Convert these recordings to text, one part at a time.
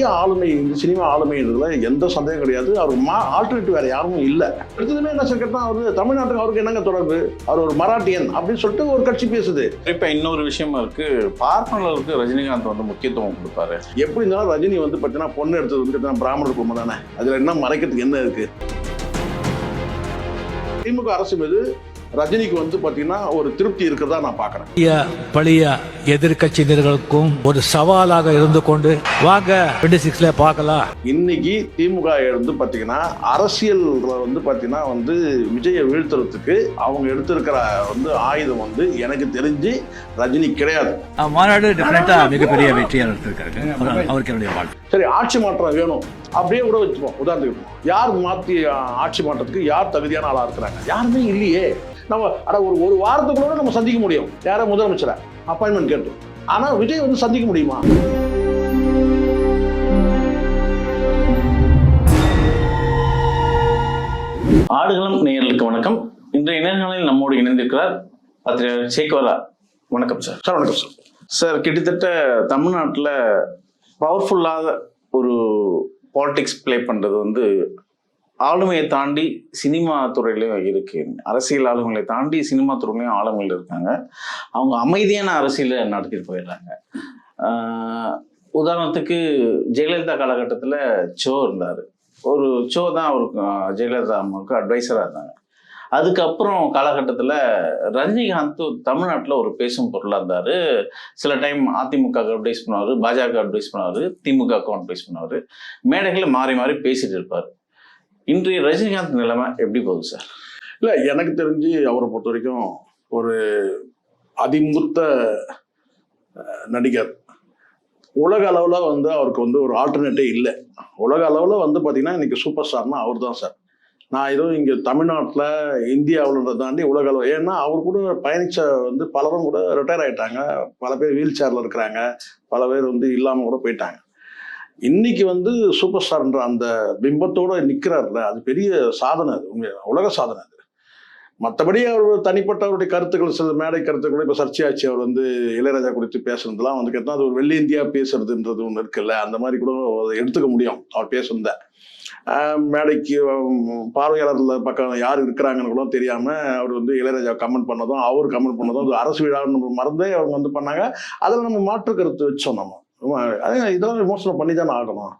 பெரிய ஆளுமை இந்த சினிமா ஆளுமைன்றதுல எந்த சந்தேகம் கிடையாது. அவர் மா ஆல்டர்னேட்டிவ் வேற யாரும் இல்லை. அடுத்ததுமே என்ன சார் கேட்டால் அவர் தமிழ்நாட்டுக்கு அவருக்கு என்னங்க தொடர்பு? அவர் ஒரு மராட்டியன் அப்படின்னு சொல்லிட்டு ஒரு கட்சி பேசுது. இப்ப இன்னொரு விஷயமா இருக்கு. பார்ப்பனர்களுக்கு ரஜினிகாந்த் வந்து முக்கியத்துவம் கொடுப்பாரு. எப்படி இருந்தாலும் ரஜினி வந்து பார்த்தீங்கன்னா பொண்ணு எடுத்தது வந்து பிராமணர் குடும்பம் தானே. அதில் என்ன மறைக்கிறதுக்கு என்ன இருக்கு? திமுக அரசு மீது ரஜினிக்கு வந்து பார்த்தீங்கன்னா ஒரு திருப்தி இருக்கிறதா நான் பார்க்குறேன் பழைய எதிர்கட்சியினர்களுக்கும் ஒரு சவாலாக இருந்து கொண்டு வாங்க டுவெண்ட்டி சிக்ஸ்ல பார்க்கலாம். இன்னைக்கு திமுக வந்து பார்த்தீங்கன்னா அரசியல் வந்து பார்த்தீங்கன்னா வந்து விஜயை வீழ்த்துறதுக்கு அவங்க எடுத்திருக்கிற வந்து ஆயுதம் வந்து எனக்கு தெரிஞ்சு ரஜினி கிடையாது. மாநாடு டெஃபினட்டா மிகப்பெரிய வெற்றியாக இருக்காரு அவர்- அவருக்கு என்னுடைய சரி ஆட்சி மாற்றம் வேணும். அப்படியே கூட வச்சுப்போம். உதாரணத்துக்கு யார் மாற்றி ஆட்சி மாற்றத்துக்கு யார் தகுதியான ஆளாக இருக்கிறாங்க? யாருமே இல்லையே. நம்ம அட ஒரு ஒரு வாரத்துக்குள்ள நம்ம சந்திக்க முடியும். யாரை முதலமைச்சரை. அப்பாயின்மெண்ட் கேட்டு. ஆனால் விஜய் வந்து சந்திக்க முடியுமா? ஆடுகளம் நேயர்களுக்கு வணக்கம். இன்றைய நேர்காணலில் நம்மோடு இணைந்திருக்கிறார் பத்திரிகையாளர் சேக்வாலா. வணக்கம் சார். சார் வணக்கம் சார். சார் கிட்டத்தட்ட தமிழ்நாட்டில் பவர்ஃபுல்லாக ஒரு பாலிடிக்ஸ் ப்ளே பண்ணுறது வந்து ஆளுமையை தாண்டி சினிமா துறையிலையும் இருக்கு. அரசியல் ஆளுமைகளை தாண்டி சினிமா துறையிலையும் ஆளுமைகள் இருக்காங்க. அவங்க அமைதியான அரசியலை நடத்திட்டு போயிடுறாங்க. உதாரணத்துக்கு ஜெயலலிதா காலகட்டத்தில் சோ இருந்தார். ஒரு சோ தான் அவருக்கு ஜெயலலிதா அம்மாவுக்கு அட்வைசராக இருந்தாங்க. அதுக்கப்புறம் காலகட்டத்தில் ரஜினிகாந்த் தமிழ்நாட்டில் ஒரு பேசும் பொருளாக இருந்தார். சில டைம் அதிமுக அட்வைஸ் பண்ணுவார் பாஜக அட்வைஸ் பண்ணுவார் திமுகவுக்கும் அட்வைஸ் பண்ணுவார். மேடைகளில் மாறி மாறி பேசிட்டு இருப்பார். இன்றைய ரஜினிகாந்த் நிலைமை எப்படி போகுது சார் இல்லை எனக்கு தெரிஞ்சு அவரை பொறுத்த வரைக்கும் ஒரு அதிமுத்த நடிகர். உலக அளவில் வந்து அவருக்கு வந்து ஒரு ஆல்டர்னேட்டே இல்லை. உலக அளவில் வந்து பார்த்தீங்கன்னா இன்றைக்கி சூப்பர் ஸ்டார்னா அவர் தான் சார் நான் ஏதோ இங்கே தமிழ்நாட்டில் இந்தியாவில்ன்றதை தாண்டி உலக அளவு. ஏன்னா அவர் கூட பயணித்த வந்து பலரும் கூட ரிட்டையர் ஆகிட்டாங்க பல பேர் வீல் சேரில் இருக்கிறாங்க. பல பேர் வந்து இல்லாமல் கூட போயிட்டாங்க. இன்னைக்கு வந்து சூப்பர் ஸ்டார்ன்ற அந்த பிம்பத்தோட நிற்கிறார்ல அது பெரிய சாதனை அது உண்மையா உலக சாதனை அது. மற்றபடி அவர் தனிப்பட்ட அவருடைய கருத்துக்கள் சில மேடை கருத்துக்கள் இப்போ சர்ச்சையாச்சு. அவர் வந்து இளையராஜா குறித்து பேசுறதுலாம் வந்து கேட்டால் அது ஒரு வெள்ளி இந்தியா பேசுறதுன்றது ஒன்று இருக்குல்ல அந்த மாதிரி கூட அதை எடுத்துக்க முடியும் அவர் பேசுனத மேடைக்கு பார்வையாளர்கள் பக்கம் யார் இருக்கிறாங்கன்னு கூட தெரியாம அவர் வந்து இளையராஜா கமெண்ட் பண்ணதும் அவர் கமெண்ட் பண்ணதும் அது அரசு விழான்னு மறந்தே அவங்க வந்து பண்ணாங்க. அதில் நம்ம மாற்று கருத்து வச்சோம் நம்ம. இதெல்லாம் விமர்சனம் பண்ணி தானே ஆகணும்.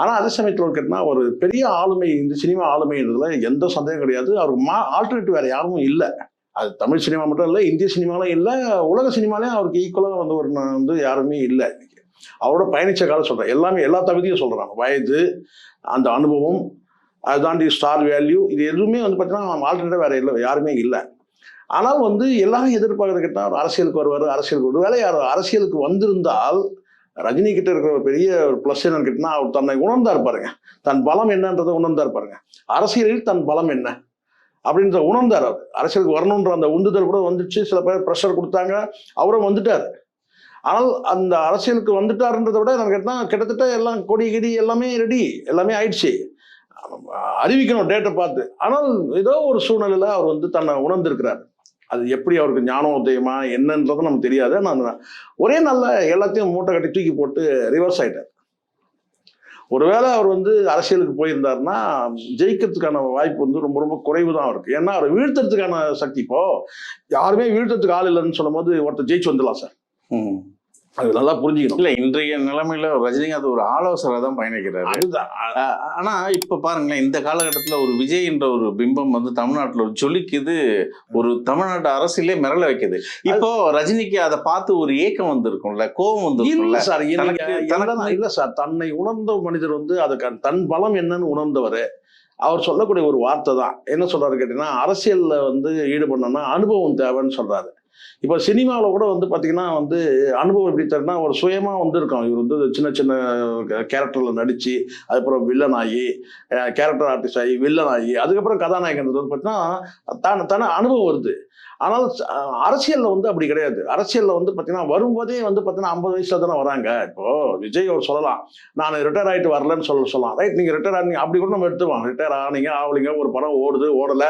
ஆனால் அதே சமயத்தில் கேட்டால் ஒரு பெரிய ஆளுமை இந்த சினிமா ஆளுமைன்றதுல எந்த சந்தேகம் கிடையாது. அவருக்கு மா ஆல்டர்னேட்டிவ் வேறு யாரும் இல்லை. அது தமிழ் சினிமா மட்டும் இல்லை இந்திய சினிமாலையும் இல்லை உலக சினிமாலையும் அவருக்கு ஈக்குவலாக வந்து ஒரு வந்து யாருமே இல்லை இன்னைக்கு. அவரோட பயணிச்ச காலம் சொல்கிறேன் எல்லாமே எல்லா தகுதியும் சொல்கிறாங்க வயது அந்த அனுபவம் அதுதாண்டி ஸ்டார் வேல்யூ இது எதுவுமே வந்து பார்த்தீங்கன்னா ஆல்டர்னேட்டிவ் வேறு இல்லை யாருமே இல்லை. ஆனால் வந்து எல்லாரும் எதிர்பார்க்கறது கேட்டால் அரசியலுக்கு வருவார் அரசியலுக்கு ஒரு வேலை யார் அரசியலுக்கு வந்திருந்தால் ரஜினி கிட்ட இருக்கிற ஒரு பெரிய ப்ளஸ் என்னன்னு கேட்டினா அவர் தன்னை உணர்ந்தார் பாருங்க. தன் பலம் என்னன்றதை உணர்ந்தார் பாருங்க. அரசியலில் தன் பலம் என்ன அப்படின்ற உணர்ந்தார் அவர். அரசியலுக்கு வரணுன்ற அந்த உந்துதல் கூட வந்துச்சு. சில பேர் ப்ரெஷர் கொடுத்தாங்க. அவரும் வந்துட்டார். ஆனால் அந்த அரசியலுக்கு வந்துட்டாருன்றதை விட எனக்கு கேட்டால் கிட்டத்தட்ட எல்லாம் கொடி கிடி எல்லாமே ரெடி எல்லாமே ஆயிடுச்சு. அறிவிக்கணும் டேட்டை பார்த்து. ஆனால் ஏதோ ஒரு சூழ்நிலையில் அவர் வந்து தன்னை உணர்ந்திருக்கிறார். அது எப்படி அவருக்கு ஞானம் உதயமா என்னன்றதும் நமக்கு தெரியாது. நான் ஒரே நாளில் எல்லாத்தையும் மூட்டை கட்டி தூக்கி போட்டு ரிவர்ஸ் ஆகிட்டார் ஒருவேளை அவர் வந்து அரசியலுக்கு போயிருந்தாருன்னா ஜெயிக்கிறதுக்கான வாய்ப்பு வந்து ரொம்ப ரொம்ப குறைவு தான் அவருக்கு. ஏன்னா அவரை வீழ்த்துறதுக்கான சக்தி இப்போ யாருமே வீழ்த்துறதுக்கு ஆள் இல்லைன்னு சொல்லும் போது ஒருத்தர் ஜெயிச்சு வந்துடலாம் சார். அது நல்லா புரிஞ்சுக்கணும். இல்ல இன்றைய நிலைமையில ரஜினிகாந்த் ஒரு ஆலோசனை தான் பயணிக்கிறாரு. அதுதான். ஆஹ் ஆனா இப்ப பாருங்களேன் இந்த காலகட்டத்துல ஒரு விஜய் என்ற ஒரு பிம்பம் வந்து தமிழ்நாட்டுல ஒரு ஜொலிக்குது ஒரு தமிழ்நாட்டு அரசியலே மிரள வைக்குது. இப்போ ரஜினிக்கு அதை பார்த்து ஒரு ஏக்கம் வந்திருக்கும்ல கோபம் இல்ல வந்திருக்கும்ல சார் இல்ல சார் தன்னை உணர்ந்த மனிதர் வந்து அதுக்கு தன் பலம் என்னன்னு உணர்ந்தவர். அவர் சொல்லக்கூடிய ஒரு வார்த்தை தான். என்ன சொல்றாரு கேட்டீங்கன்னா அரசியல்ல வந்து ஈடுபடணும்னா அனுபவம் தேவைன்னு சொல்றாரு. இப்போ சினிமாவில் கூட வந்து பார்த்தீங்கன்னா வந்து அனுபவம் எப்படி தருன்னா ஒரு சுயமாக வந்து இருக்கும் இவர் வந்து சின்ன சின்ன கேரக்டர்ல நடிச்சு அதுக்கப்புறம் வில்லன் ஆகி கேரக்டர் ஆர்டிஸ்ட் ஆகி வில்லன் ஆகி அதுக்கப்புறம் கதாநாயகன் வந்து பார்த்தீங்கன்னா தான் தானே அனுபவம் வருது. ஆனால் அரசியலில் வந்து அப்படி கிடையாது. அரசியலில் வந்து பார்த்தீங்கன்னா வரும்போதே வந்து பார்த்தீங்கன்னா ஐம்பது வயசுல தானே வராங்க. இப்போ விஜய் அவர் சொல்லலாம் நான் ரிட்டையர் ஆகிட்டு வரலன்னு சொல்ல சொல்லலாம். ரைட் நீங்கள் ரிட்டையர் ஆனீங்க அப்படி கூட நம்ம எடுத்துவோம் ரிட்டையர் ஆனீங்க ஆவலிங்க. ஒரு படம் ஓடுது ஓடல.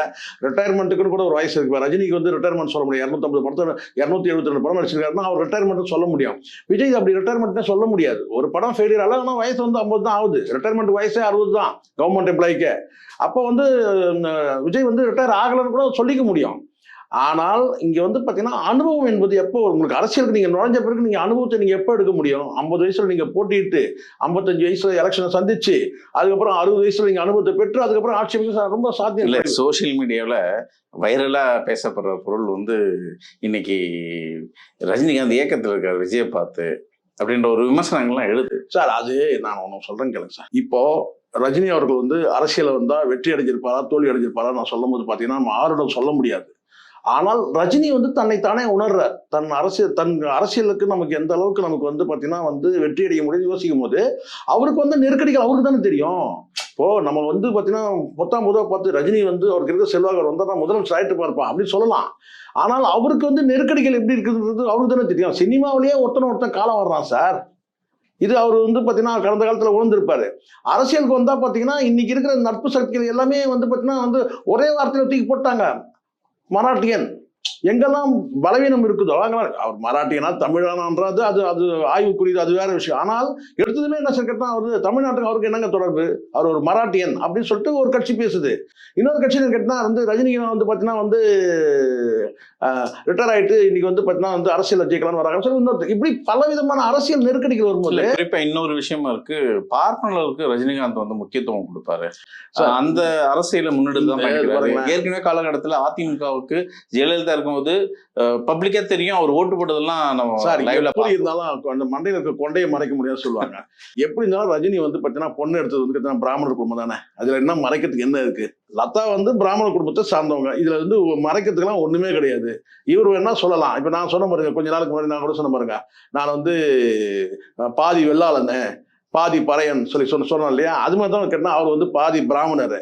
ரிட்டையர்மெண்ட்டுக்குன்னு கூட ஒரு வயசு இருக்கு. ரஜினிக்கு வந்து ரிட்டையர்மெண்ட் சொல்ல முடியாது. இரநூத்தம்பது படத்தை இரநூத்தி எழுபத்தி ரெண்டு படம் நடிச்சிருக்காருன்னா அவர் ரிட்டையர்மெண்ட் சொல்ல முடியும். விஜய் அப்படி ரிட்டையர்மெண்ட்னே சொல்ல முடியாது. ஒரு படம் ஃபெயிலியர் ஆகல ஆனால் வயசு வந்து ஐம்பது தான் ஆகுது. ரிட்டையர்மெண்ட் வயசே அறுபது தான் கவர்மெண்ட் எம்ப்ளாய்க்கு அப்போ வந்து விஜய் வந்து ரிட்டையர் ஆகலைன்னு கூட சொல்லிக்க முடியும். ஆனால் இங்க வந்து பாத்தீங்கன்னா அனுபவம் என்பது எப்போ உங்களுக்கு அரசியலுக்கு நீங்க நுழைஞ்ச பிறகு நீங்க அனுபவத்தை நீங்க எப்போ எடுக்க முடியும்? ஐம்பது வயசுல நீங்க போட்டியிட்டு ஐம்பத்தஞ்சு வயசுல எலெக்ஷனை சந்திச்சு அதுக்கப்புறம் அறுபது வயசுல நீங்க அனுபவத்தை பெற்று அதுக்கப்புறம் ஆட்சி அமைக்க ரொம்ப சாத்தியம் இல்ல. சோஷியல் மீடியாவில் வைரலா பேசப்படுற பொருள் வந்து இன்னைக்கு ரஜினிகாந்த் இயக்கத்தில் இருக்கார் விஜயை பார்த்து அப்படின்ற ஒரு விமர்சனங்கள்லாம் எழுது. சார் அது நான் ஒன்று சொல்றேன் கேளுங்க சார். இப்போ ரஜினி அவர்கள் வந்து அரசியல வந்தா வெற்றி அடைஞ்சிருப்பாரா தோல்வி அடைஞ்சிருப்பாரா நான் சொல்லும் போது பாத்தீங்கன்னா நம்ம ஆருடம் சொல்ல முடியாது. ஆனால் ரஜினி வந்து தன்னை தானே உணர்றார். தன் அரசியல் தன் அரசியலுக்கு நமக்கு எந்த அளவுக்கு நமக்கு வந்து பார்த்தீங்கன்னா வந்து வெற்றி அடைய முடியும் யோசிக்கும் போது அவருக்கு வந்து நெருக்கடிகள் அவருக்கு தானே தெரியும். இப்போ நம்ம வந்து பார்த்தீங்கன்னா பொத்தாம் முதல் பார்த்து ரஜினி வந்து அவருக்கு இருக்க செல்வாக்கு வந்தால் தான் முதலமைச்சர் ஆயிட்டு பார்ப்பான் அப்படின்னு சொல்லலாம். ஆனால் அவருக்கு வந்து நெருக்கடிகள் எப்படி இருக்குதுன்றது அவருக்கு தானே தெரியும். சினிமாவிலேயே ஒருத்தன ஒருத்தன் காலம் வர்றான் சார். இது அவர் வந்து பார்த்தீங்கன்னா கடந்த காலத்தில் உணர்ந்திருப்பாரு. அரசியலுக்கு வந்தால் பார்த்தீங்கன்னா இன்னைக்கு இருக்கிற நட்பு சக்திகள் எல்லாமே வந்து பார்த்தீங்கன்னா வந்து ஒரே வார்த்தையில் தூக்கி போட்டாங்க. மராட்டியன் எங்கெல்லாம் பலவீனம் இருக்குதோ அங்கெல்லாம் அவர் மராட்டியனா தமிழானான்றது அது அது ஆய்வுக்குரியது அது வேற விஷயம். ஆனால் எடுத்ததுமே என்ன சார் கேட்டால் அவர் தமிழ்நாட்டுக்கு அவருக்கு என்னங்க தொடர்பு? அவர் ஒரு மராட்டியன் அப்படின்னு சொல்லிட்டு ஒரு கட்சி பேசுது. இன்னொரு கட்சி கேட்டினா வந்து ரஜினிகாந்த் வந்து பார்த்தீங்கன்னா வந்து ரிட்டையர் ஆயிட்டு இன்னைக்கு வந்து பார்த்தீங்கன்னா வந்து அரசியல் ஜெயிக்கலாம்னு வராங்க. சொல்லி இன்னொரு இப்படி பலவிதமான அரசியல் நெருக்கடிகள் வரும்போது குறிப்பா இன்னொரு விஷயமா இருக்கு. பார்ப்பனர்களுக்கு ரஜினிகாந்த் வந்து முக்கியத்துவம் கொடுப்பாரு. அந்த அரசியல முன்னெடுத்து தான். ஏற்கனவே காலகட்டத்துல அதிமுகவுக்கு ஜெயலலிதா இருக்கும்போது பப்ளிக்கா தெரியும் அவர் ஓட்டு போட்டதெல்லாம் நம்ம சார் லைவ்ல இருந்தாலும் அந்த மண்டையில இருக்க கொண்டையை மறைக்க முடியாதுன்னு சொல்லுவாங்க. எப்படி இருந்தாலும் ரஜினி வந்து பார்த்தீங்கன்னா பொண்ணு எடுத்தது வந்து பார்த்தீங்கன்னா பிராமணர் குடும்பம் தானே. அதுல என்ன மறைக்கிறதுக்கு என்ன இருக்கு? லதா வந்து பிராமண குடும்பத்தை சார்ந்தவங்க. இதுல வந்து மறைக்கிறதுக்கெல்லாம் ஒண்ணுமே கிடையாது. இவர் வேணா சொல்லலாம். இப்ப நான் சொன்ன பாருங்க கொஞ்ச நாளுக்கு முன்னாடி நான் கூட சொன்ன பாருங்க. நான் வந்து பாதி வெள்ளாளன்னு பாதி பறையன் சொல்லி சொன்ன சொன்னோம் இல்லையா? அது மாதிரி தான் கேட்டா அவர் வந்து பாதி பிராமணர்.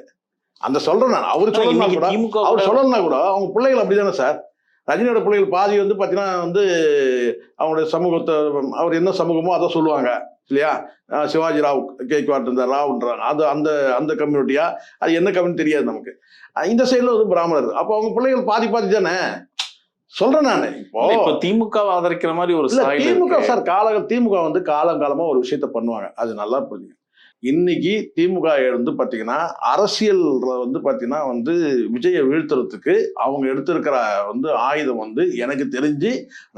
அந்த சொல்றேன் நான். அவர் சொல்லலாம் கூட அவர் சொல்லலனா கூட அவங்க பிள்ளைகள் அப்படிதானே சார்? ரஜினியோட பிள்ளைகள் பாதி வந்து பார்த்தீங்கன்னா வந்து அவங்களுடைய சமூகத்தை அவர் என்ன சமூகமோ அதை சொல்லுவாங்க இல்லையா? சிவாஜி ராவ் கேக்வாட் இந்த ராவ்ன்றாங்க. அது அந்த அந்த கம்யூனிட்டியா? அது என்ன கம்யூனிட்டி தெரியாது நமக்கு. இந்த சைடில் வந்து பிராமணர் அப்போ அவங்க பிள்ளைகள் பாதி பாதி தானே? சொல்றேன் நான். இப்போ திமுக ஆதரிக்கிற மாதிரி ஒரு திமுக. சார் கால திமுக வந்து காலம் காலமா ஒரு விஷயத்த பண்ணுவாங்க. அது நல்லா புரிஞ்சுங்க. இன்னைக்கு திமுக வந்து பார்த்தீங்கன்னா அரசியல் வந்து பார்த்தீங்கன்னா வந்து விஜயை வீழ்த்துறதுக்கு அவங்க எடுத்திருக்கிற வந்து ஆயுதம் வந்து எனக்கு தெரிஞ்சு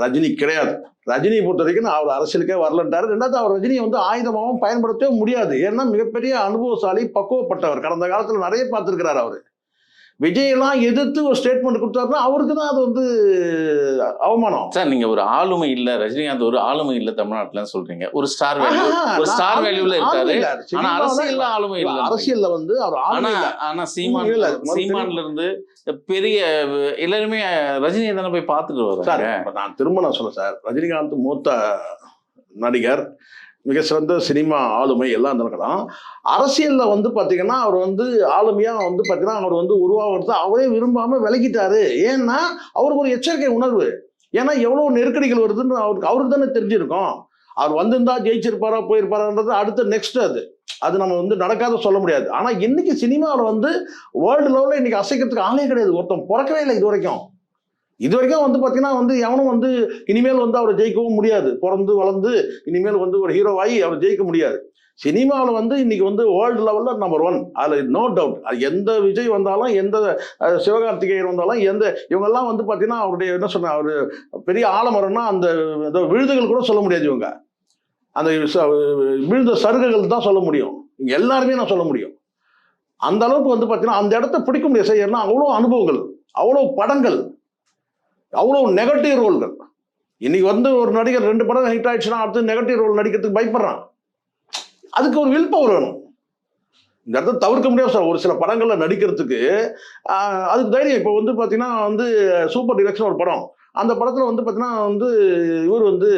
ரஜினி கிடையாது. ரஜினியை பொறுத்த வரைக்கும் அவர் அரசியலுக்கே வரலன்றாரு ரெண்டாவது அவர் ரஜினியை வந்து ஆயுதமாகவும் பயன்படுத்தவே முடியாது. ஏன்னா மிகப்பெரிய அனுபவசாலி பக்குவப்பட்டவர். கடந்த காலத்தில் நிறைய பார்த்துருக்கிறார் அவர். விஜயெல்லாம் எதிர்த்து ஒரு ஸ்டேட்மெண்ட் கொடுத்தாருன்னா அவருக்கு தான் அது வந்து அவமானம். சார் நீங்க ஒரு ஆளுமை இல்ல ரஜினிகாந்த் ஒரு ஆளுமை இல்ல தமிழ்நாட்டுல சொல்றீங்க. ஒரு ஸ்டார் வேல்யூ ஒரு ஸ்டார் வேல்யூல இருக்காரு. ஆனா அரசியல்ல ஆளுமை இல்ல, அரசியல்ல வந்து அவர் ஆனா. ஆனா சீமான் சீமான்ல இருந்து பெரிய எல்லாருமே ரஜினியை தானே போய் பாத்துட்டு சார் வர்றாங்க நான் திரும்ப நான் சொல்ல சார். ரஜினிகாந்த் மூத்த நடிகர் மிக சிறந்த சினிமா ஆளுமை எல்லாம் இருந்திருக்கலாம் அரசியல்ல வந்து பாத்தீங்கன்னா அவர் வந்து ஆளுமையா வந்து பாத்தீங்கன்னா அவர் வந்து உருவாகிறது அவரே விரும்பாம விலகிட்டாரு. ஏன்னா அவருக்கு ஒரு எச்சரிக்கை உணர்வு. ஏன்னா எவ்வளவு நெருக்கடிகள் வருதுன்னு அவருக்கு அவருக்கு தானே தெரிஞ்சிருக்கும். அவர் வந்திருந்தா ஜெயிச்சிருப்பாரா போயிருப்பாரான்றது அடுத்த நெக்ஸ்ட் அது. அது நம்ம வந்து நடக்காத சொல்ல முடியாது. ஆனா இன்னைக்கு சினிமாவில் வந்து வேர்ல்டு லெவலில் இன்னைக்கு அசைக்கிறதுக்கு ஆளே கிடையாது. ஒருத்தன் பிறக்கவே இல்லை இது வரைக்கும். இது வரைக்கும் வந்து பார்த்தீங்கன்னா வந்து எவனும் வந்து இனிமேல் வந்து அவரை ஜெயிக்கவும் முடியாது. பிறந்து வளர்ந்து இனிமேல் வந்து ஒரு ஹீரோவாகி அவர் ஜெயிக்க முடியாது. சினிமாவில் வந்து இன்னைக்கு வந்து வேர்ல்டு லெவலில் நம்பர் ஒன் அதில் நோ டவுட் அது எந்த விஜய் வந்தாலும் எந்த சிவகார்த்திகேயன் வந்தாலும் எந்த இவங்கெல்லாம் வந்து பார்த்தீங்கன்னா அவருடைய என்ன சொன்ன அவர் பெரிய ஆலமரம்னா அந்த ஏதோ விழுதுகள் கூட சொல்ல முடியாது இவங்க. அந்த ச- விழுந்த சருகுகள் தான் சொல்ல முடியும். இங்கே எல்லாருமே நான் சொல்ல முடியும். அந்த அளவுக்கு வந்து பார்த்தீங்கன்னா அந்த இடத்த பிடிக்க முடியாது. செய்யணும்னா அவ்வளோ அனுபவங்கள் அவ்வளோ படங்கள் அவ்வளோ நெகட்டிவ் ரோல்கள் இன்னைக்கு வந்து ஒரு நடிகர் ரெண்டு படம் ஹிட் ஆயிடுச்சுன்னா அடுத்து நெகட்டிவ் ரோல் நடிக்கிறதுக்கு பயப்படுறான். அதுக்கு ஒரு வில் பவர் வேணும். இந்த இடத்த தவிர்க்க முடியாது சார். ஒரு சில படங்கள்ல நடிக்கிறதுக்கு அதுக்கு தைரியம். இப்போ வந்து பார்த்தீங்கன்னா வந்து சூப்பர் டிரெக்ஷன் ஒரு படம். அந்த படத்தில் வந்து பார்த்தீங்கன்னா வந்து இவர் வந்து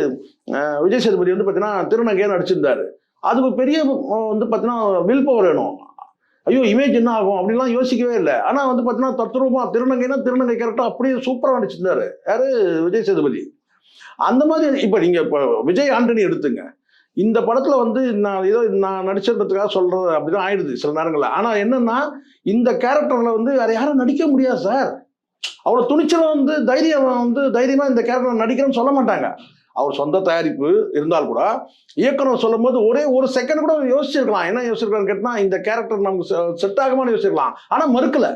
விஜய் சேதுபதி வந்து பார்த்தீங்கன்னா திருநங்கையா நடிச்சிருந்தாரு. அதுக்கு பெரிய வந்து பார்த்தீங்கன்னா வில் பவர் வேணும். ஐயோ இமேஜ் என்ன ஆகும்? அப்படின்லாம் யோசிக்கவே இல்லை. ஆனால் வந்து பார்த்தீங்கன்னா தத்ரூபமா திருநங்கைனா திருநங்கை கேரக்டர் அப்படியே சூப்பராக நடிச்சிருந்தாரு யாரு? விஜய் சேதுபதி. அந்த மாதிரி இப்போ நீங்கள் இப்போ விஜய் ஆண்டனி எடுத்துங்க. இந்த படத்தில் வந்து நான் ஏதோ நான் நடிச்சிருந்ததுக்காக சொல்கிறது அப்படிதான் ஆயிடுது சில நேரங்களில். ஆனால் என்னன்னா இந்த கேரக்டரில் வந்து வேறு யாரும் நடிக்க முடியாது சார். அவ்வளோ துணிச்சலும் வந்து தைரியம் வந்து தைரியமாக இந்த கேரக்டர் நடிக்கிறேன்னு சொல்ல மாட்டாங்க. அவர் சொந்த தயாரிப்பு இருந்தால் கூட இயக்குனர் சொல்லும்போது ஒரே ஒரு செகண்ட் கூட யோசிச்சிருக்கலாம். என்ன யோசிச்சிருக்கான்னு கேட்டால் இந்த கேரக்டர் நமக்கு செட் ஆகுமான்னு யோசிச்சிருக்கலாம். ஆனால் மறுக்கல.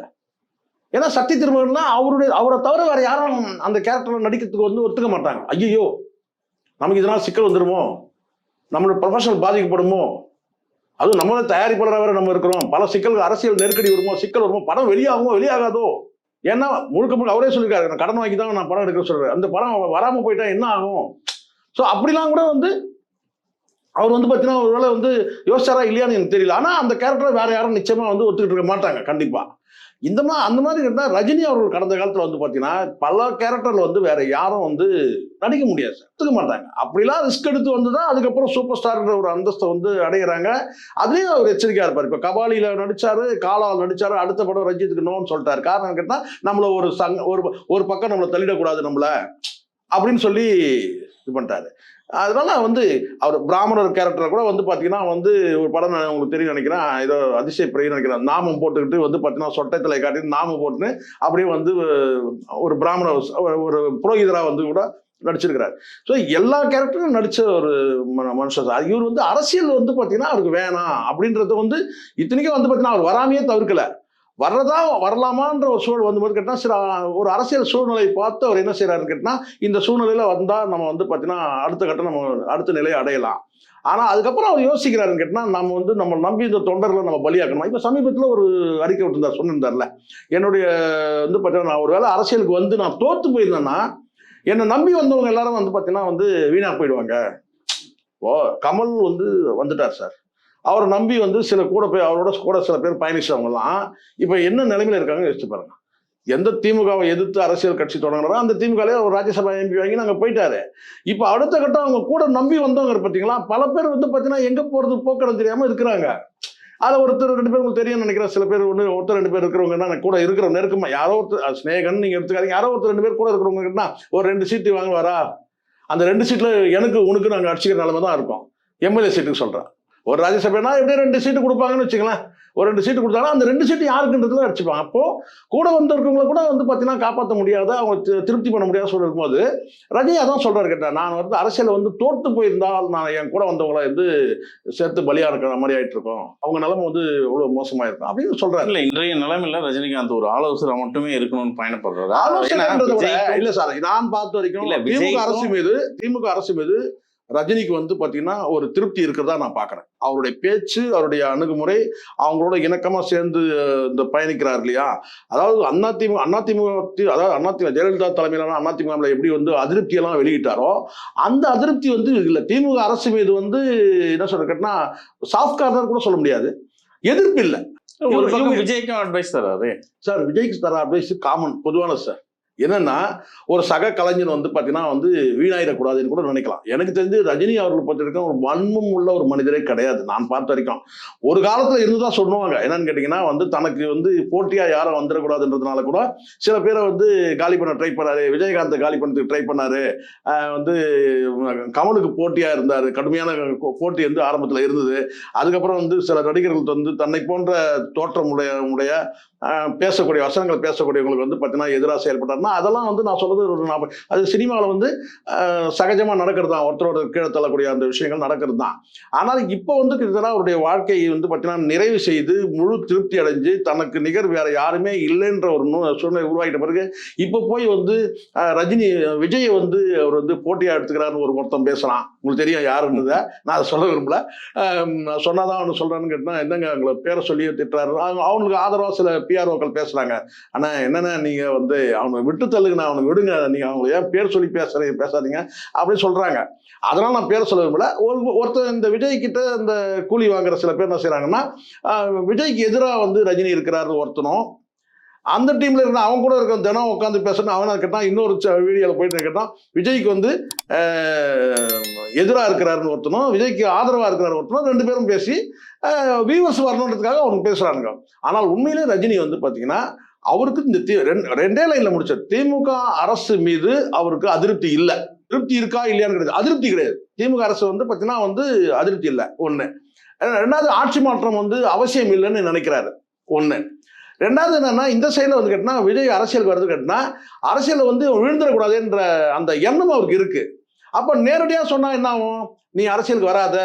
ஏன்னா சக்தி திருமகன்னா அவருடைய அவரை தவிர வேற யாரும் அந்த கேரக்டர் நடிக்கிறதுக்கு வந்து ஒத்துக்க மாட்டாங்க. ஐயோ நமக்கு இதனால் சிக்கல் வந்துருமோ? நம்மளோட ப்ரொஃபஷனல் பாதிக்கப்படுமோ? அதுவும் நம்மளே தயாரிப்பாளராக வேற நம்ம இருக்கிறோம். பல சிக்கல்கள் அரசியல் நெருக்கடி வருமோ? சிக்கல் வருமோ? படம் வெளியாகுமோ? வெளியாகாதோ? ஏன்னா முழுக்க முழுக்க அவரே சொல்லியிருக்காரு நான் கடன் வாங்கி தான் நான் படம் எடுக்க சொல்கிறேன் அந்த படம் வராமல் போயிட்டா என்ன ஆகும்? ஸோ அப்படிலாம் கூட வந்து அவர் வந்து பார்த்தீங்கன்னா ஒருவேளை வந்து யோசிச்சாரா இல்லையான்னு எனக்கு தெரியல. ஆனால் அந்த கேரக்டரை வேற யாரும் நிச்சயமாக வந்து ஒத்துக்கிட்டு இருக்க மாட்டாங்க கண்டிப்பாக இந்த மாதிரி அந்த மாதிரி இருந்தால் ரஜினி அவர்கள் கடந்த காலத்தில் வந்து பார்த்தீங்கன்னா பல கேரக்டரில் வந்து வேற யாரும் வந்து நடிக்க முடியாது சார். மாட்டாங்க. அப்படிலாம் ரிஸ்க் எடுத்து வந்து தான் அதுக்கப்புறம் சூப்பர் ஸ்டார்ன்ற ஒரு அந்தஸ்தை வந்து அடைகிறாங்க அதுலேயும் அவர் எச்சரிக்கையா இருப்பார். இப்போ கபாலியில் நடித்தார் காலால் நடித்தார் அடுத்த படம் ரஞ்சித்துக்கு நோன்னு சொல்லிட்டாரு. காரணம் கேட்டால் நம்மளை ஒரு சங் ஒரு ஒரு பக்கம் நம்மளை தள்ளிடக்கூடாது நம்மளை அப்படின்னு சொல்லி இது பண்ணிட்டாரு. அதனால வந்து அவர் பிராமணர் கேரக்டர் கூட வந்து பார்த்தீங்கன்னா வந்து ஒரு படம் உங்களுக்கு தெரியும் நினைக்கிறேன். ஏதோ அதிசய பிரியம் நினைக்கிறேன். நாமம் போட்டுக்கிட்டு வந்து பார்த்தீங்கன்னா சொட்டை காட்டி நாமம் போட்டுன்னு அப்படியே வந்து ஒரு பிராமண ஒரு- புரோகிதராக வந்து கூட நடிச்சிருக்கிறார். ஸோ எல்லா கேரக்டரும் நடிச்ச ஒரு மனுஷன் சார் இவர் வந்து அரசியல் வந்து பார்த்தீங்கன்னா அவருக்கு வேணாம் அப்படின்றத வந்து இத்தனைக்கும் வந்து பார்த்தீங்கன்னா அவர் வராமையே தவிர்க்கல. வர்றதா வரலாமான்ற ஒரு சூழல் வந்து கேட்டால் சில ஒரு அரசியல் சூழ்நிலை பார்த்து அவர் என்ன செய்கிறாருன்னு கேட்டால் இந்த சூழ்நிலையில் வந்தால் நம்ம வந்து பார்த்தீங்கன்னா அடுத்த கட்டம் நம்ம அடுத்த நிலையை அடையலாம். ஆனால் அதுக்கப்புறம் அவர் யோசிக்கிறாருன்னு கேட்டால் நம்ம வந்து நம்ம நம்பி இந்த தொண்டர்களை நம்ம பலியாக்கணும்? இப்போ சமீபத்தில் ஒரு அறிக்கை விட்டுருந்தார் சொன்னிருந்தார்ல. என்னுடைய வந்து பார்த்தீங்கன்னா நான் ஒரு வேளை அரசியலுக்கு வந்து நான் தோற்று போயிருந்தேன்னா என்னை நம்பி வந்தவங்க எல்லாரும் வந்து பார்த்தீங்கன்னா வந்து வீணாக போயிடுவாங்க. ஓ கமல் வந்து வந்துட்டார் சார். அவரை நம்பி வந்து சில கூட போய் அவரோட கூட சில பேர் பயணிச்சவங்கலாம் இப்போ என்ன நிலைமையில இருக்காங்க யோசிச்சு பாருங்க. எந்த திமுகவை எதிர்த்து அரசியல் கட்சி தொடங்குறாரோ அந்த திமுகலே ஒரு ராஜ்யசபா எம்பி வாங்கி நாங்கள் போயிட்டாரு. இப்போ அடுத்த கட்டம் அவங்க கூட நம்பி வந்தவங்க பார்த்தீங்களா பல பேர் வந்து பார்த்தீங்கன்னா எங்கே போகிறது போக்கடம் தெரியாமல் இருக்கிறாங்க. அதில் ஒருத்தர் ரெண்டு பேர் உங்களுக்கு தெரியும் நினைக்கிறேன். சில பேர் ஒன்று ஒருத்தர் ரெண்டு பேர் இருக்கிறவங்கன்னா என்ன கூட இருக்கிற நெருக்கமாக யாரோ ஒருத்தர் ஸ்னேகன் நீங்கள் எடுத்துக்காதீங்க. யாரோ ஒருத்தர் ரெண்டு பேர் கூட இருக்கிறவங்கன்னா ஒரு ரெண்டு சீட்டு வாங்குவாரா? அந்த ரெண்டு சீட்டில் எனக்கு உனக்கு நாங்கள் அடிச்சுக்கிற நிலமை தான் இருக்கும். எம்எல்ஏ சீட்டுக்கு சொல்கிறேன் ஒரு ராஜ்யசபைனா எப்படியும் ரெண்டு சீட்டு கொடுப்பாங்கன்னு வச்சுங்களேன் ஒரு ரெண்டு சீட்டு கொடுத்தாங்கன்னா அந்த ரெண்டு சீட்டு யாருக்குன்றதுல அடிச்சுப்பாங்க. அப்போ கூட வந்திருக்கவங்களை கூட வந்து பார்த்தீங்கன்னா காப்பாற்ற முடியாத அவங்க திருப்தி பண்ண முடியாத சூழல் இருக்கும்போது ரஜினி அதான் சொல்றாரு கேட்டா நான் வந்து அரசியல் வந்து தோற்று போயிருந்தால் நான் என் கூட வந்தவங்களை வந்து சேர்த்து பலியா இருக்கிற மாதிரி ஆயிட்டு இருக்கோம். அவங்க நிலைமை வந்து எவ்வளவு மோசமா இருக்கும். அப்படின்னு சொல்றாரு. இல்ல இன்றைய நிலைமையில ரஜினிகாந்த் ஒரு ஆலோசனை மட்டுமே இருக்கணும்னு பயணப்படுறாரு. விஜய்க்கும் இல்ல சார் நான் பார்த்த வரைக்கும் திமுக அரசு மீது திமுக அரசு மீது ரஜினிக்கு வந்து பாத்தீங்கன்னா ஒரு திருப்தி இருக்கிறதா நான் பாக்குறேன். அவருடைய பேச்சு அவருடைய அணுகுமுறை அவங்களோட இணக்கமா சேர்ந்து இந்த பயணிக்கிறார் இல்லையா? அதாவது அண்ணா திமுக அண்ணா திமுக அதாவது அண்ணா திமுக ஜெயலலிதா தலைமையிலான திமுக எப்படி வந்து அதிருப்தி எல்லாம் வெளியிட்டாரோ அந்த அதிருப்தி வந்து இல்ல திமுக அரசு மீது வந்து என்ன சொல்ற கேட்டா சாஃப்ட் கார்னர் கூட சொல்ல முடியாது. எதிர்ப்பு இல்லை. ஒரு விஜய்க்கும் அட்வைஸ் தராரு. சார் விஜய்க்கு தர அட்வைஸ் காமன் பொதுவான சார். என்னன்னா ஒரு சக கலைஞர் வந்து பார்த்தீங்கன்னா வந்து வீணாயிடக்கூடாதுன்னு கூட நினைக்கலாம். எனக்கு தெரிஞ்சு ரஜினி அவர்கள் வரைக்கும் ஒரு வன்மம் உள்ள ஒரு மனிதரே கிடையாது நான் பார்த்த வரைக்கும். ஒரு காலத்தில் இருந்து தான் சொல்லுவாங்க. என்னன்னு கேட்டிங்கன்னா வந்து தனக்கு வந்து போட்டியாக யாரும் வந்துடக்கூடாதுன்றதுனால கூட சில பேரை வந்து காலி பண்ண ட்ரை பண்ணாரு. விஜயகாந்த் காலி பண்ணதுக்கு ட்ரை பண்ணாரு. வந்து கமலுக்கு போட்டியாக இருந்தார். கடுமையான போட்டி வந்து ஆரம்பத்தில் இருந்தது. அதுக்கப்புறம் வந்து சில நடிகர்கள் வந்து தன்னை போன்ற தோற்றம் உடைய உடைய பேசக்கூடிய வசனங்கள் பேசக்கூடியவங்களுக்கு வந்து பார்த்தீங்கன்னா எதிராக செயல்பட்டார்னா அதெல்லாம் வந்து நான் சொல்கிறது ஒரு நாம அது சினிமாவில் வந்து சகஜமாக நடக்கிறது தான் ஒருத்தரோட கீழே தள்ளக்கூடிய அந்த விஷயங்கள் நடக்கிறது தான் ஆனால் இப்போ வந்து கிட்டத்தட்ட அவருடைய வாழ்க்கையை வந்து பார்த்தீங்கன்னா நிறைவு செய்து முழு திருப்தி அடைஞ்சு தனக்கு நிகர் வேற யாருமே இல்லைன்ற ஒரு நூ- சூழ்நிலை உருவாகிட்ட பிறகு இப்போ போய் வந்து ரஜினி விஜயை வந்து அவர் வந்து போட்டியாக எடுத்துக்கிறாருன்னு ஒரு ஒருத்தன் பேசுகிறான் உங்களுக்கு தெரியும் யாருன்றதை நான் அதை சொல்ல விரும்பல. சொன்னாதான் அவனு சொல்றான்னு கேட்டா என்னங்க அவங்கள பேரை சொல்லி திட்டுறாரு. அவங்க- அவனுக்கு ஆதரவா சில பிஆர்ஓக்கள் பேசுறாங்க. ஆனா என்னன்னா நீங்க வந்து அவனை விட்டு தள்ளுங்க நான் அவனை விடுங்க. நீங்க அவங்கள ஏன் பேர் சொல்லி பேசுறீங்க பேசாதீங்க அப்படின்னு சொல்றாங்க. அதனால நான் பேரை சொல்ல விரும்பல. ஒரு ஒருத்தர் இந்த விஜய் கிட்ட இந்த கூலி வாங்குற சில பேர் என்ன செய்கிறாங்கன்னா விஜய்க்கு எதிராக வந்து ரஜினி இருக்கிறாரு ஒருத்தனும். அந்த டீம்ல இருக்கிற அவன் கூட இருக்க தினம் உட்காந்து பேசணும். அவனை கேட்டான் இன்னொரு வீடியோவில் போயிட்டு கேட்டான் விஜய்க்கு வந்து எதிராக இருக்கிறாருன்னு ஒருத்தனும் விஜய்க்கு ஆதரவாக இருக்கிறாரு ஒருத்தனும் ரெண்டு பேரும் பேசி வியூவர்ஸ் வரணுன்றதுக்காக அவனுக்கு பேசுறானுங்க. ஆனால் உண்மையிலே ரஜினி வந்து பார்த்தீங்கன்னா அவருக்கு இந்த தி- ரெண்டு- ரெண்டே லைன்ல முடிச்ச திமுக அரசு மீது அவருக்கு அதிருப்தி இல்லை. திருப்தி இருக்கா இல்லையான்னு கிடையாது. அதிருப்தி கிடையாது. திமுக அரசு வந்து பார்த்தீங்கன்னா வந்து அதிருப்தி இல்லை. ஒன்று ரெண்டாவது ஆட்சி மாற்றம் வந்து அவசியம் இல்லைன்னு நினைக்கிறாரு. ஒன்று ரெண்டாவது என்னன்னா இந்த சைடில் வந்து கேட்டினா விஜய் அரசியலுக்கு வருது கேட்டினா அரசியலில் வந்து விழுந்துடக்கூடாதுன்ற அந்த எண்ணம் அவருக்கு இருக்கு. அப்போ நேரடியாக சொன்னால் என்ன ஆகும்? நீ அரசியலுக்கு வராத.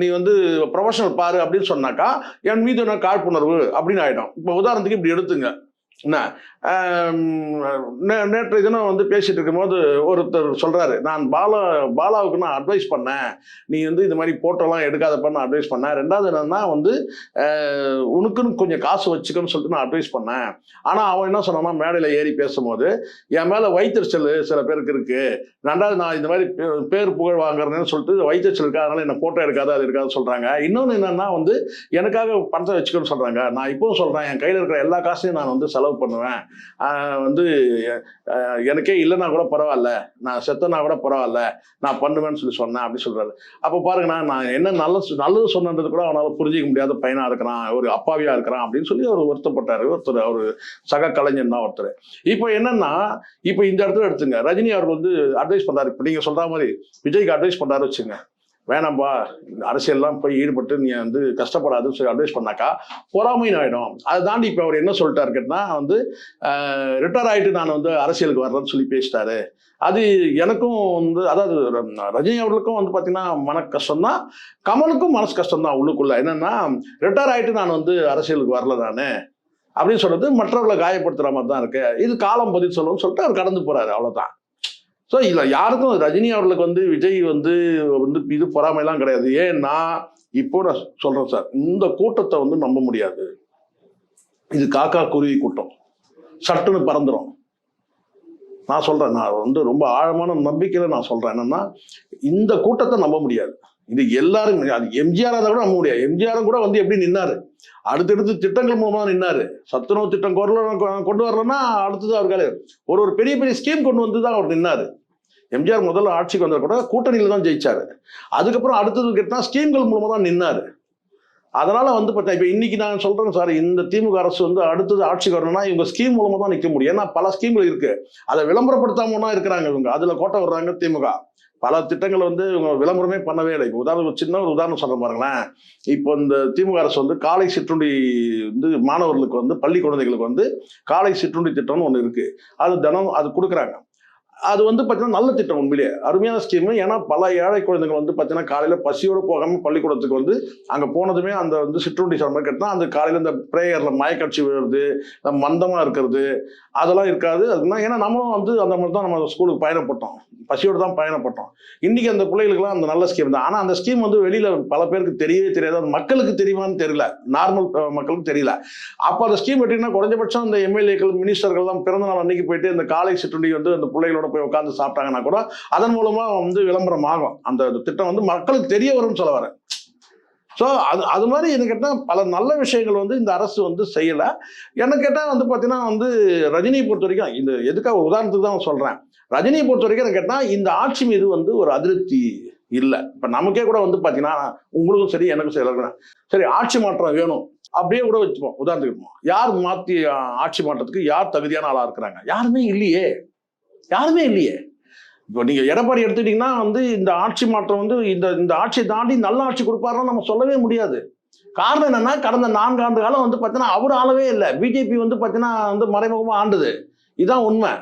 நீ வந்து ப்ரொஃபஷனல் பாரு அப்படின்னு சொன்னாக்கா என் மீது என்ன காழ்ப்புணர்வு அப்படின்னு ஆகிடும் இப்போ உதாரணத்துக்கு இப்படி எடுத்துங்க. என்ன? நே- நேற்று தினம் வந்து பேசிட்டு இருக்கும்போது ஒருத்தர் சொல்றாரு நான் பாலா பாலாவுக்கு நான் அட்வைஸ் பண்ணேன். நீ வந்து இந்த மாதிரி போட்டோலாம் எடுக்காதப்ப நான் அட்வைஸ் பண்ணேன். ரெண்டாவது என்னன்னா வந்து உனக்குன்னு கொஞ்சம் காசு வச்சுக்கணும்னு சொல்லிட்டு நான் அட்வைஸ் பண்ணேன். ஆனால் அவன் என்ன சொன்னான்னா மேடையில் ஏறி பேசும்போது என் மேலே வைத்தறிச்சல் சில பேருக்கு இருக்கு. ரெண்டாவது நான் இந்த மாதிரி பே- பேர் புகழ் வாங்குறேன்னு சொல்லிட்டு வைத்தறிச்சல் இருக்கா அதனால என்ன போட்டோ எடுக்காத அது இருக்காது சொல்றாங்க. இன்னொன்று என்னன்னா வந்து எனக்காக பணத்தை வச்சுக்கணும்னு சொல்றாங்க. நான் இப்பவும் சொல்றேன் என் கையில் இருக்கிற எல்லா காசையும் நான் வந்து செலவு பண்ணுவேன். வந்து எனக்கே இல்லைன்னா கூட பரவாயில்ல. நான் செத்தனா கூட பரவாயில்ல. நான் பண்ணுவேன்னு சொல்லி சொன்னேன் அப்படி சொல்கிறாரு அப்போ பாருங்கண்ணா நான் என்ன நல்ல நல்லது சொன்னது கூட அவனால புரிஞ்சிக்க முடியாத பையனாக இருக்கிறான். ஒரு அப்பாவியாக இருக்கிறான் அப்படின்னு சொல்லி அவர் வருத்தப்பட்டார். ஒருத்தர் அவர் சக கலைஞர் தான் ஒருத்தர். இப்போ என்னன்னா இப்போ இந்த இடத்துல எடுத்துங்க. ரஜினி அவர் வந்து அட்வைஸ் பண்ணுறாரு இப்போ நீங்கள் சொல்கிற மாதிரி விஜய்க்கு அட்வைஸ் பண்ணுறாரு வச்சுங்க. வேணாம்பா இந்த அரசியல்லாம் போய் ஈடுபட்டு நீ வந்து கஷ்டப்படாதுன்னு சொல்லி அட்வைஸ் பண்ணாக்கா பொறாமைன்னு ஆகிடும் அதை தாண்டி இப்போ அவர் என்ன சொல்லிட்டாரு கேட்டா வந்து ரிட்டையர் ஆகிட்டு நான் வந்து அரசியலுக்கு வர்றேன்னு சொல்லி பேசிட்டாரு. அது எனக்கும் வந்து அதாவது ர- ரஜினி அவர்களுக்கும் வந்து பார்த்தீங்கன்னா மன கஷ்டம் தான் கமலுக்கும் மனசு கஷ்டம் தான் உள்ளுக்குள்ள. என்னன்னா ரிட்டையர் ஆகிட்டு நான் வந்து அரசியலுக்கு வரல நானு அப்படின்னு சொல்றது மற்றவர்களை காயப்படுத்துகிற மாதிரி தான் இருக்கு. இது காலம் பதில் சொல்லணும்னு சொல்லிட்டு அவர் கடந்து போறாரு அவ்வளோதான் ஸோ இதில் யாருக்கும் ரஜினி அவர்களுக்கு வந்து விஜய் வந்து வந்து இது பொறாமைலாம் கிடையாது. ஏன்னா இப்போ நான் சொல்கிறேன் சார் இந்த கூட்டத்தை வந்து நம்ப முடியாது. இது காக்கா குருவி கூட்டம். சட்டுன்னு பறந்துடும் நான் சொல்கிறேன் நான் வந்து ரொம்ப ஆழமான நம்பிக்கையில நான் சொல்கிறேன் என்னென்னா இந்த கூட்டத்தை நம்ப முடியாது. இது எல்லாரும் அது எம்ஜிஆர் கூட நம்ப முடியாது. எம்ஜிஆரும் கூட வந்து எப்படி நின்னாரு? அடுத்தடுத்து திட்டங்கள் மூலமாக தான் நின்னாரு. சத்துணவு திட்டம் கொண்டு கொண்டு வரலன்னா அடுத்தது அவர் அவருக்கால ஒரு ஒரு பெரிய பெரிய ஸ்கீம் கொண்டு வந்து தான் அவர் நின்னாரு. எம்ஜிஆர் முதல்ல ஆட்சிக்கு வந்த கூட கூட்டணியில் தான் ஜெயிச்சாரு. அதுக்கப்புறம் அடுத்தது கேட்டால் ஸ்கீம்கள் மூலமாக தான் நின்னாரு. அதனால் வந்து பார்த்தா இப்போ இன்றைக்கி நான் சொல்கிறேன் சார் இந்த திமுக அரசு வந்து அடுத்தது ஆட்சிக்கு வரணும்னா இவங்க ஸ்கீம் மூலமாக தான் நிற்க முடியும். ஏன்னா பல ஸ்கீம்கள் இருக்குது அதை விளம்பரப்படுத்தாம இருக்கிறாங்க இவங்க. அதில் கோட்டை வர்றாங்க திமுக. பல திட்டங்கள் வந்து இவங்க விளம்பரமே பண்ணவே இல்லை. இப்போ உதாரணம் ஒரு சின்ன ஒரு உதாரணம் சொல்ல பாருங்களேன். இப்போ இந்த திமுக அரசு வந்து காலை சிற்றுண்டி வந்து மாணவர்களுக்கு வந்து பள்ளி குழந்தைகளுக்கு வந்து காலை சிற்றுண்டி திட்டம்னு ஒன்று இருக்குது அது தினம் அது கொடுக்குறாங்க. அது வந்து பார்த்தீங்கன்னா நல்ல திட்டம் உண்மையிலே அருமையான ஸ்கீம் ஏன்னா பல ஏழை குழந்தைகள் வந்து பார்த்தீங்கன்னா காலையில் பசியோடு போகாமல் பள்ளிக்கூடத்துக்கு வந்து அங்கே போனதுமே அந்த வந்து சிற்றுண்டி சாப்பிட கேட்டால் அந்த காலையில் இந்த ப்ரேயரில் மயக்கட்சி விழுறது மந்தமாக இருக்கிறது அதெல்லாம் இருக்காது. அதுனா ஏன்னா நம்மளும் வந்து அந்த மாதிரி தான் நம்ம ஸ்கூலுக்கு பயணப்பட்டோம். பசியோடு தான் பயணப்பட்டோம். இன்றைக்கி அந்த பிள்ளைகளுக்குலாம் அந்த நல்ல ஸ்கீம் தான். ஆனால் அந்த ஸ்கீம் வந்து வெளியில் பல பேருக்கு தெரியவே தெரியாது. அது மக்களுக்கு தெரியுமான்னு தெரியல. நார்மல் மக்களுக்கு தெரியல. அப்போ அந்த ஸ்கீம் எப்படின்னா குறைஞ்சபட்சம் அந்த எம்எல்ஏக்கள் மினிஸ்டர்கள்லாம் பிறந்த நாள் அன்னைக்கு போயிட்டு அந்த காலை சிற்றுண்டி வந்து அந்த பிள்ளைகளோட போய் உட்காந்து சாப்பிட்டாங்கன்னா கூட அதன் மூலமா வந்து விளம்பரம் ஆகும் அந்த திட்டம் வந்து மக்களுக்கு தெரிய வரும்னு சொல்ல வரேன். ஸோ அது அது மாதிரி எனக்கு கேட்டால் பல நல்ல விஷயங்கள் வந்து இந்த அரசு வந்து செய்யலை. எனக்கு கேட்டால் வந்து பார்த்தீங்கன்னா வந்து ரஜினியை பொறுத்த வரைக்கும் இந்த எதுக்காக ஒரு உதாரணத்துக்கு தான் சொல்கிறேன் ரஜினியை பொறுத்த வரைக்கும் எனக்கு கேட்டால் இந்த ஆட்சி மீது வந்து ஒரு அதிருப்தி இல்லை. இப்போ நமக்கே கூட வந்து பார்த்தீங்கன்னா உங்களுக்கும் சரி எனக்கும் சரி எல்லாருக்கும் சரி. ஆட்சி மாற்றம் வேணும். அப்படியே கூட வச்சுப்போம். உதாரணத்துக்கு யார் மாற்றி ஆட்சி மாற்றத்துக்கு யார் தகுதியான ஆளாக இருக்கிறாங்க? யாருமே இல்லையே. யாருமே இல்லையே. இப்போ நீங்க எடப்பாடி எடுத்துக்கிட்டிங்கன்னா வந்து இந்த ஆட்சி மாற்றம் வந்து இந்த இந்த ஆட்சியை தாண்டி நல்ல ஆட்சி கொடுப்பாருன்னு நம்ம சொல்லவே முடியாது. காரணம் என்னன்னா கடந்த நான்கு ஆண்டு காலம் வந்து பார்த்தீங்கன்னா அவர் ஆளவே இல்லை. பிஜேபி வந்து பார்த்தீங்கன்னா வந்து மறைமுகமாக ஆண்டுது. இதுதான் உண்மை.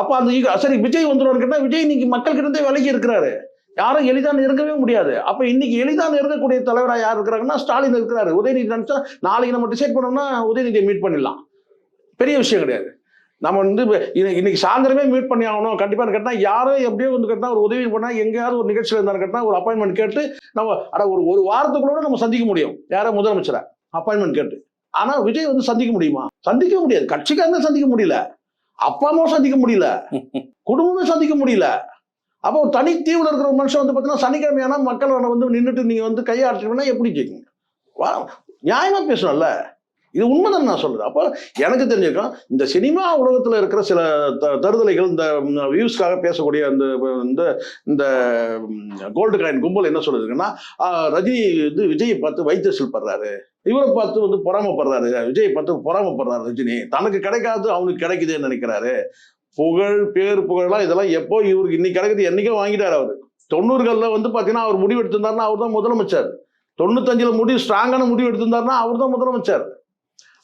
அப்போ அந்த சரி விஜய் வந்துருவாரு கேட்டால் விஜய் இன்னைக்கு மக்கள் கிட்டே விலகி இருக்கிறாரு. யாரும் எளிதாக நெருங்கவே முடியாது. அப்போ இன்னைக்கு எளிதாக நெருங்கக்கூடிய தலைவராக யார் இருக்கிறாங்கன்னா ஸ்டாலின் இருக்கிறாரு. உதயநிதி நினைச்சா நாளைக்கு நம்ம டிசைட் பண்ணோம்னா உதயநிதியை மீட் பண்ணிடலாம். பெரிய விஷயம் கிடையாது. நம்ம வந்து இன்னைக்கு சாயந்தரமே மீட் பண்ணி ஆகணும். கண்டிப்பாக கேட்டால் யாரோ எப்படியோ வந்து கேட்டால் ஒரு உதவி பண்ணால் எங்கேயாவது ஒரு நிகழ்ச்சியில் இருந்தாலும் கேட்டால் ஒரு அப்பாயின்மெண்ட் கேட்டு நம்ம அட ஒரு ஒரு வாரத்துக்குள்ள நம்ம சந்திக்க முடியும். யாரோ முதலமைச்சரை. அப்பாயின்மெண்ட் கேட்டு. ஆனால் விஜய் வந்து சந்திக்க முடியுமா? சந்திக்க முடியாது. கட்சிக்காரங்க சந்திக்க முடியல. அப்பா அம்மாவும் சந்திக்க முடியல. குடும்பமே சந்திக்க முடியல. அப்போ ஒரு தனி தீவுல இருக்கிற ஒரு மனுஷன் வந்து பார்த்தீங்கன்னா சனிக்கிழமையானா மக்கள் வந்து நின்றுட்டு நீங்க வந்து கையாற்றுவீங்கன்னா எப்படி ஜெயிக்குங்க வா நியாயமா பேசணும்ல இது உண்மைதான் நான் சொல்றது. அப்போ எனக்கு தெரிஞ்சுக்கலாம் இந்த சினிமா உலகத்தில் இருக்கிற சில த- தருதலைகள் இந்த வியூஸ்க்காக பேசக்கூடிய அந்த இந்த இந்த கோல்டு காயின் கும்பல் என்ன சொல்லுதுங்கன்னா ரஜினி வந்து விஜயை பார்த்து வைத்தியசல் படுறாரு. இவரை பார்த்து வந்து பொறாமப்படுறாரு. விஜய் பார்த்து பொறாமப்படுறாரு ரஜினி. தனக்கு கிடைக்காது அவனுக்கு கிடைக்குதுன்னு நினைக்கிறாரு. புகழ் பேர் புகழ்லாம் இதெல்லாம் எப்போ இவருக்கு இன்னைக்கு கிடைக்குது என்னைக்கோ வாங்கிட்டார் அவர். தொண்ணூறுகளில் வந்து பார்த்தீங்கன்னா அவர் முடிவு எடுத்திருந்தாருன்னா அவர் தான் முதலமைச்சர். தொண்ணூத்தஞ்சில் முடிவு ஸ்ட்ராங்கான முடிவு எடுத்திருந்தாருன்னா அவர் தான் முதலமைச்சர்.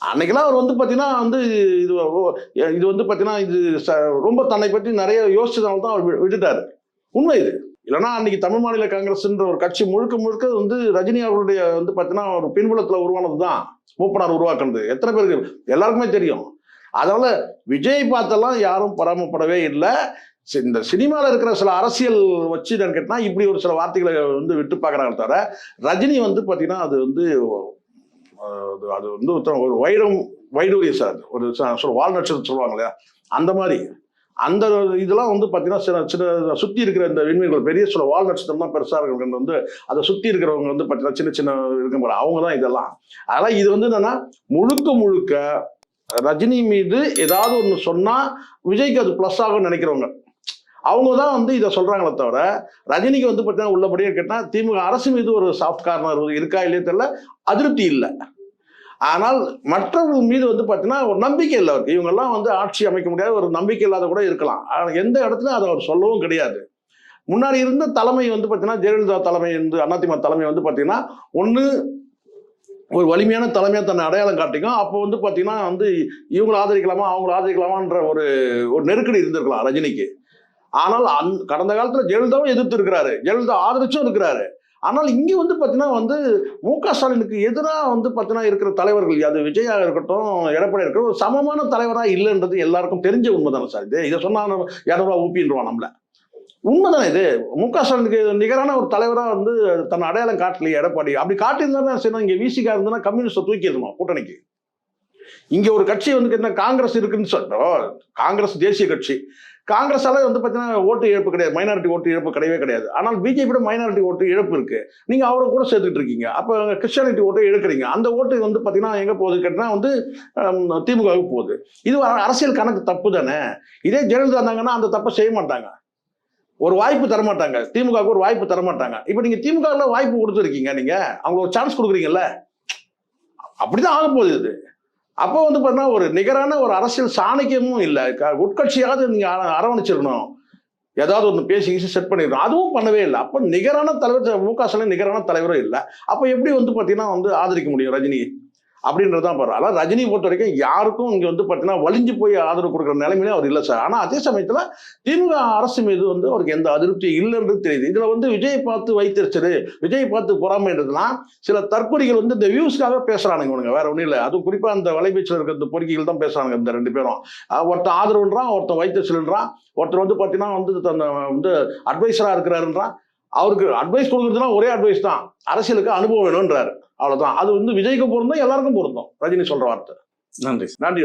அன்னைக்கெல்லாம் அவர் வந்து பார்த்தீங்கன்னா வந்து இது ஓ- இது வந்து பார்த்தீங்கன்னா இது ச- ரொம்ப தன்னை பற்றி நிறைய யோசிச்சதால தான் அவர் வி- விட்டுட்டாரு. உண்மை இது. இல்லைன்னா அன்னைக்கு தமிழ் மாநில காங்கிரஸ்ன்ற ஒரு கட்சி முழுக்க முழுக்க வந்து ரஜினி அவர்களுடைய வந்து பார்த்தீங்கன்னா ஒரு பின்புலத்தில் உருவானது தான் மூப்பனார் உருவாக்குனது. எத்தனை பேருக்கு எல்லாருக்குமே தெரியும். அதனால விஜய் பார்த்தெல்லாம் யாரும் பராமப்படவே இல்லை. சி- இந்த சினிமாவில் இருக்கிற சில அரசியல் வச்சு கேட்டால் இப்படி ஒரு சில வார்த்தைகளை வந்து விட்டு பார்க்குறாங்க தவிர ரஜினி வந்து பார்த்தீங்கன்னா அது வந்து அது- அது வந்து ஒரு வைரம் வைடூரிய சார் ஒரு வால்நட்சத்திரம் சொல்லுவாங்க இல்லையா? அந்த மாதிரி. அந்த இதெல்லாம் வந்து பார்த்தீங்கன்னா சில சின்ன சுற்றி இருக்கிற இந்த விண்மீன்கள் பெரிய சில வால் நட்சத்திரம் தான் பெருசாக இருக்கிறவங்க வந்து அதை சுற்றி இருக்கிறவங்க வந்து பார்த்தீங்கன்னா சின்ன சின்ன இருக்க போல அவங்க தான் இதெல்லாம். அதெல்லாம் இது வந்து என்னன்னா முழுக்க முழுக்க ரஜினி மீது ஏதாவது ஒன்று சொன்னால் விஜய்க்கு அது ப்ளஸ் ஆகும்னு நினைக்கிறவங்க. அவங்க தான் வந்து இதை சொல்கிறாங்களே தவிர ரஜினிக்கு வந்து பார்த்தீங்கன்னா உள்ளபடியே கேட்டால் திமுக அரசு மீது ஒரு சாஃப்ட் கார்னர் இருக்கா இல்லையே தெரியல அதிருப்தி இல்லை. ஆனால் மற்றவர்கள் மீது வந்து பார்த்தீங்கன்னா ஒரு நம்பிக்கை இல்லை அவருக்கு. இவங்கெல்லாம் வந்து ஆட்சி அமைக்க முடியாத ஒரு நம்பிக்கை இல்லாத கூட இருக்கலாம். ஆனால் எந்த இடத்துல அதை அவர் சொல்லவும் கிடையாது. முன்னாடி இருந்த தலைமை வந்து பார்த்தீங்கன்னா ஜெயலலிதா தலைமை வந்து அதிமுக தலைமை வந்து பார்த்தீங்கன்னா ஒன்று ஒரு வலிமையான தலைமையாக தன்னை அடையாளம் காட்டிக்கும். அப்போ வந்து பார்த்தீங்கன்னா வந்து இவங்களை ஆதரிக்கலாமா அவங்கள ஆதரிக்கலாமான்ற ஒரு ஒரு நெருக்கடி இருந்திருக்கலாம் ரஜினிக்கு. ஆனால் அந் கடந்த காலத்தில் ஜெயலலிதாவும் எதிர்த்து இருக்கிறாரு ஜெயலலிதா ஆதரிச்சும் இருக்கிறாரு. ஆனால் இங்கே வந்து பார்த்தீங்கன்னா வந்து மு க ஸ்டாலினுக்கு எதிராக வந்து பார்த்தீங்கன்னா இருக்கிற தலைவர்கள் அது விஜயாக இருக்கட்டும் எடப்பாடி இருக்கட்டும் ஒரு சமமான தலைவராக இல்லைன்றது எல்லாருக்கும் தெரிஞ்ச உண்மை தானே சார் இது? இதை சொன்னா இரநூறுவா ஊப்பின்றான் நம்மள? உண்மைதானே இது? மு க ஸ்டாலினுக்கு நிகரான ஒரு தலைவராக வந்து தன் அடையாளம் காட்டலையே எடப்பாடி. அப்படி காட்டியிருந்தா சரி இங்கே விசிகா இருந்ததுன்னா கம்யூனிஸ்ட்டை தூக்கிடணும் கூட்டணிக்கு? இங்கே ஒரு கட்சி வந்து என்ன காங்கிரஸ் இருக்குன்னு சொல்லிட்டோம் காங்கிரஸ் தேசிய கட்சி. காங்கிரஸால வந்து பார்த்தீங்கன்னா ஓட்டு இழப்பு கிடையாது. மைனாரிட்டி ஓட்டு இழப்பு கிடையவே கிடையாது. ஆனால் பிஜேபியோட மைனாரிட்டி ஓட்டு இழப்பு இருக்கு. நீங்க அவரை கூட சேர்த்துட்டு இருக்கீங்க. அப்போ கிறிஸ்டியானிட்டி ஓட்டை இழக்கிறீங்க. அந்த ஓட்டு வந்து பார்த்தீங்கன்னா எங்க போகுது? கேட்டால் வந்து திமுகவுக்கு போகுது. இது அரசியல் கணக்கு தப்பு தானே? இதே ஜெயலலிதா இருந்தாங்கன்னா அந்த தப்பை செய்ய மாட்டாங்க. ஒரு வாய்ப்பு தரமாட்டாங்க திமுகவுக்கு ஒரு வாய்ப்பு தரமாட்டாங்க இப்போ நீங்க திமுகவில் வாய்ப்பு கொடுத்துருக்கீங்க நீங்க. அவங்களுக்கு ஒரு சான்ஸ் கொடுக்குறீங்கல்ல? அப்படிதான் ஆக போகுது இது. அப்போ வந்து பார்த்தீங்கன்னா ஒரு நிகரான ஒரு அரசியல் சாணக்கியமும் இல்லை. க- உட்கட்சியாவது நீங்கள் அரவணைச்சிருக்கணும். ஏதாவது ஒன்று பேசி ஈஸி செட் பண்ணிடணும் அதுவும் பண்ணவே இல்லை. அப்போ நிகரான தலைவர் மு க ஸ்டாலின் நிகரான தலைவரும் இல்லை. அப்போ எப்படி வந்து பார்த்தீங்கன்னா வந்து ஆதரிக்க முடியும் ரஜினி அப்படின்றதான் பாரு. அதான் ரஜினி பொறுத்த வரைக்கும் யாருக்கும் இங்கே வந்து பார்த்தீங்கன்னா வலிஞ்சு போய் ஆதரவு கொடுக்குற நிலைமையிலே அவர் இல்லை சார். ஆனால் அதே சமயத்தில் திமுக அரசு மீது வந்து அவருக்கு எந்த அதிருப்தி இல்லைன்றது தெரியுது. இதில் வந்து விஜய் பார்த்து வைத்திருச்சது விஜய் பார்த்து பொறாமைன்றதுலாம் சில தற்கொலைகள் வந்து இந்த வியூஸ்க்காக பேசுறானுங்க இவனுங்க. வேற ஒன்றும் இல்லை. அதுவும் குறிப்பாக அந்த வலைபீச்சில் இருக்கிற இந்த பொறுக்கிகள் தான் பேசுறாங்க இந்த ரெண்டு பேரும். ஒருத்தன் ஆதரவுன்றான் ஒருத்தன் வைத்திருச்சல்ன்றான் ஒருத்தர் வந்து பார்த்தீங்கன்னா வந்து தன்னை வந்து அட்வைஸராக இருக்கிறாருன்றான். அவருக்கு அட்வைஸ் கொடுக்குறதுனா ஒரே அட்வைஸ் தான். அரசியலுக்கு அனுபவம் வேணுன்றாரு அவ்வளவுதான். அது வந்து விஜய்க்கு பொருந்தும் எல்லாருக்கும் பொருந்தும். ரஜினி சொல்ற வார்த்தை. நன்றி நன்றி